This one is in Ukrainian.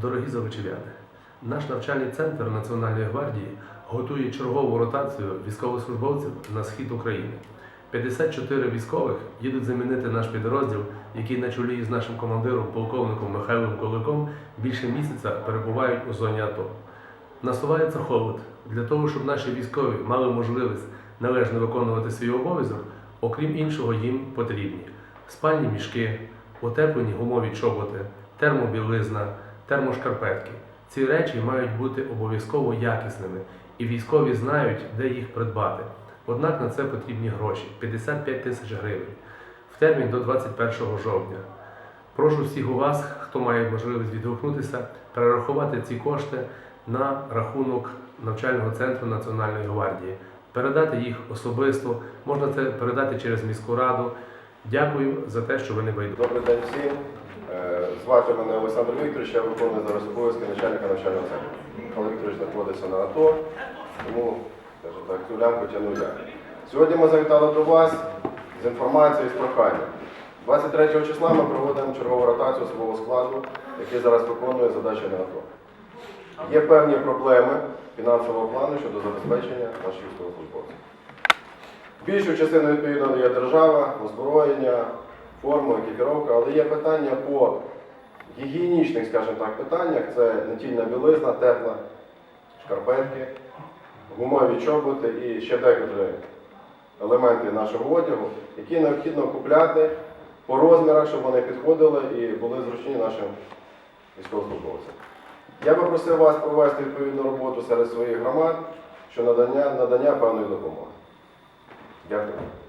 Дорогі завичевяни, наш навчальний центр Національної гвардії готує чергову ротацію військовослужбовців на схід України. 54 військових їдуть замінити наш підрозділ, який на чолі з нашим командиром, полковником Михайлом Куликом, більше місяця перебувають у зоні АТО. Насувається холод. Для того, щоб наші військові мали можливість належно виконувати свій обов'язок, окрім іншого, їм потрібні спальні мішки, утеплені гумові чоботи, термобілизна, термошкарпетки. Ці речі мають бути обов'язково якісними, і військові знають, де їх придбати. Однак на це потрібні гроші 55 тисяч гривень в термін до 21 жовтня. Прошу всіх у вас, хто має можливість відгукнутися, перерахувати ці кошти на рахунок навчального центру Національної гвардії, передати їх особисто, можна це передати через міську раду. Дякую за те, що ви не байдужі. Добрий день всім. Е, Звати мене Олександр Вікторович, я виконую зараз обов'язки начальника навчального центру. Михайло Вікторович знаходиться на АТО, тому так, цю лямку тягну я. Сьогодні ми завітали до вас з інформацією з проханням. 23 числа ми проводимо чергову ротацію особового складу, який зараз виконує задачі на АТО. Є певні проблеми фінансового плану щодо забезпечення наших військовослужбовців. Більшу частину відповідно є держава, озброєння, форма, екіпіровка, але є питання по гігієнічних, скажімо так, питаннях. Це натільна білизна, тепла, шкарпетки, гумові чоботи і ще декотрі елементи нашого одягу, які необхідно купляти по розмірах, щоб вони підходили і були зручні нашим військовослужбовцям. Я би просив вас провести відповідну роботу серед своїх громад щодо надання, надання певної допомоги. Дякую.